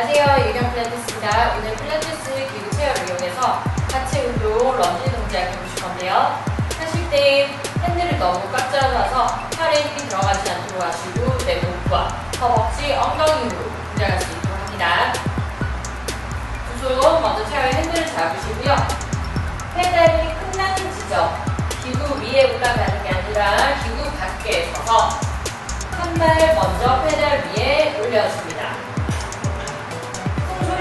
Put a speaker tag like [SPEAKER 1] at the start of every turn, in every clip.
[SPEAKER 1] 안녕하세요. 유경 필라테스입니다. 오늘 필라테스 기구 체어를 이용해서 하체 운동 런지 동작을 해보실 건데요. 하실 때 핸들을 너무 꽉 잡아서 팔에 힘이 들어가지 않도록 하시고 내 목과 허벅지, 엉덩이 힘으로 동작할 수 있도록 합니다. 두 손 먼저 체어의 핸들을 잡으시고요. 페달이 끝나는 지점, 기구 위에 올라가는 게 아니라 기구 밖에 서서 한 발 먼저 페달 위에 올려줍니다.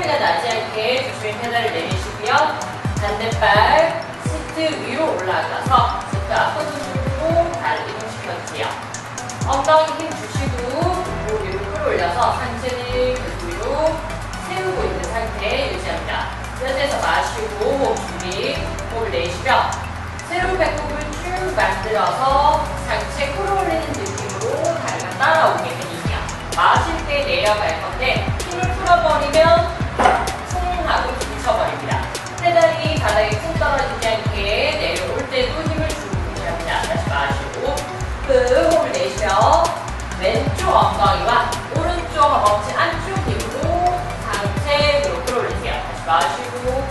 [SPEAKER 1] 소리가 나지 않게 조심히 페달을 내리시고요. 반대발 시트 위로 올라가서 시트 앞으로 주고 발 이동시켜주세요. 엉덩이 힘 주시고 목 위로 끌어올려서 상체를 계속 위로 세우고 있는 상태 유지합니다. 현에서 마시고 호흡 준비, 호흡을 내쉬며 새로운 배꼽을 쭉 만들어서 상체 끌어올리는 느낌으로 다리가 따라오게 해주세요. 마실 때 내려갈 건데 힘을 풀어버리면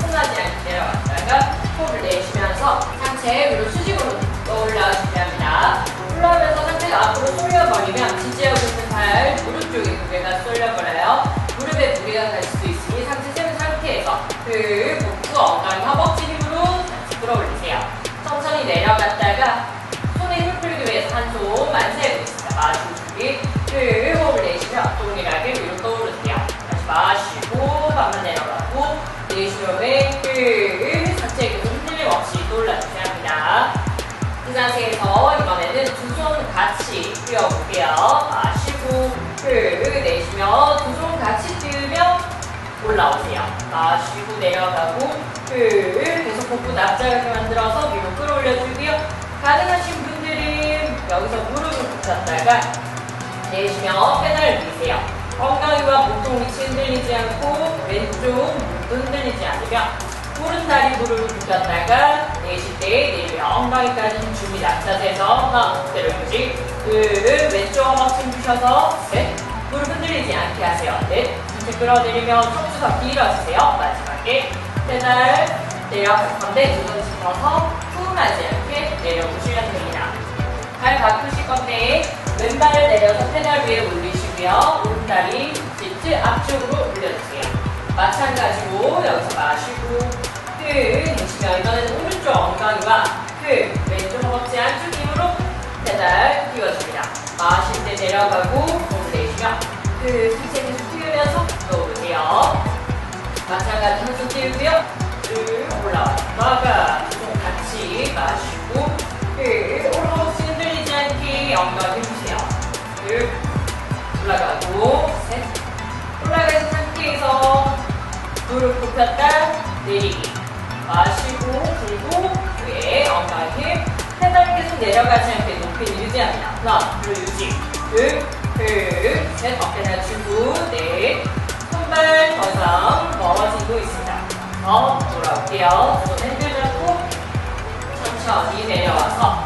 [SPEAKER 1] 하지 않게 내려갔다가 호흡을 내쉬면서 상체 위로 수직으로 올라가 준비합니다. 올라오면서 상체가 앞으로 쏠려버리면 지지하고 있는 발 무릎 쪽에 무게가 쏠려버려요. 무릎에 무게가 갈 수도 있으니 상체 세운 상태에서 그 복부 엉덩이 허벅지 힘으로 다시 끌어올리세요. 천천히 내려갔다가 손에 힘을 풀기 위해서 한 손 만 세우겠습니다. 마시고. 그 호흡을 내쉬며 동일하게 위로 떠오르세요. 다시 마시고 왼그 상체 계속 흔들림 없이 떠올라주셔야 합니다. 그 상태에서 이번에는 두 손 같이 뛰어볼게요. 마시고 그 내쉬며 두 손 같이 뛰며 올라오세요. 마시고 내려가고 그 계속 복부 납작하게 만들어서 위로 끌어올려주고요. 가능하신 분들은 여기서 무릎을 붙였다가 내쉬며 페달을 미세요. 엉덩이와 몸통 위치 흔들리지 않고 왼쪽 무릎도 흔들리지 않으며 오른다리 무릎을 붙였다가 내쉴 때 내쉬며 엉덩이까지. 자세에서 하나, 그대로 유지. 둘, 왼쪽 허벅지 힘 주셔서 셋, 무릎 흔들리지 않게 하세요. 넷, 이렇게 끌어내리며 척추가 길어지세요. 마지막에 페달 내려갈 건데 두손 짚어서 푸하지 않게 내려보시면 됩니다. 발 바꾸실 건데 왼발을 내려서 페달 위에 올리시고요. 오른다리 시트 앞쪽으로 올려주세요. 마찬가지로 여기서 마시고 그 내쉬며 이번에는 오른쪽 엉덩이와 그 왼쪽 허벅지 안쪽 힘으로 페달 띄워줍니다. 마실 때 내려가고 몸을 내쉬며 그 상체 계속 띄우면서 놓으세요. 마찬가지 한손 띄우고요. 쭉 올라왔다가 좀 같이 마시고 그 오른 허벅지 흔들리지 않게 엉덩이 무릎 굽혔다 내리기 마시고 들고 위에 엉덩이 힘 페달이 계속 내려가지 않게 높이를 유지합니다. 하나 둘 유지 둘둘셋 어깨 낮추고 넷 손발 더 이상 멀어지고 있습니다. 더 돌아올게요. 손 핸들 잡고 천천히 내려와서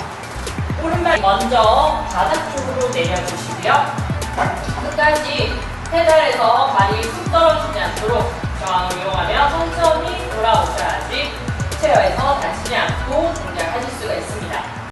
[SPEAKER 1] 오른발 먼저 바닥 쪽으로 내려주시고요. 끝까지 페달에서 발이 쑥 떨어지지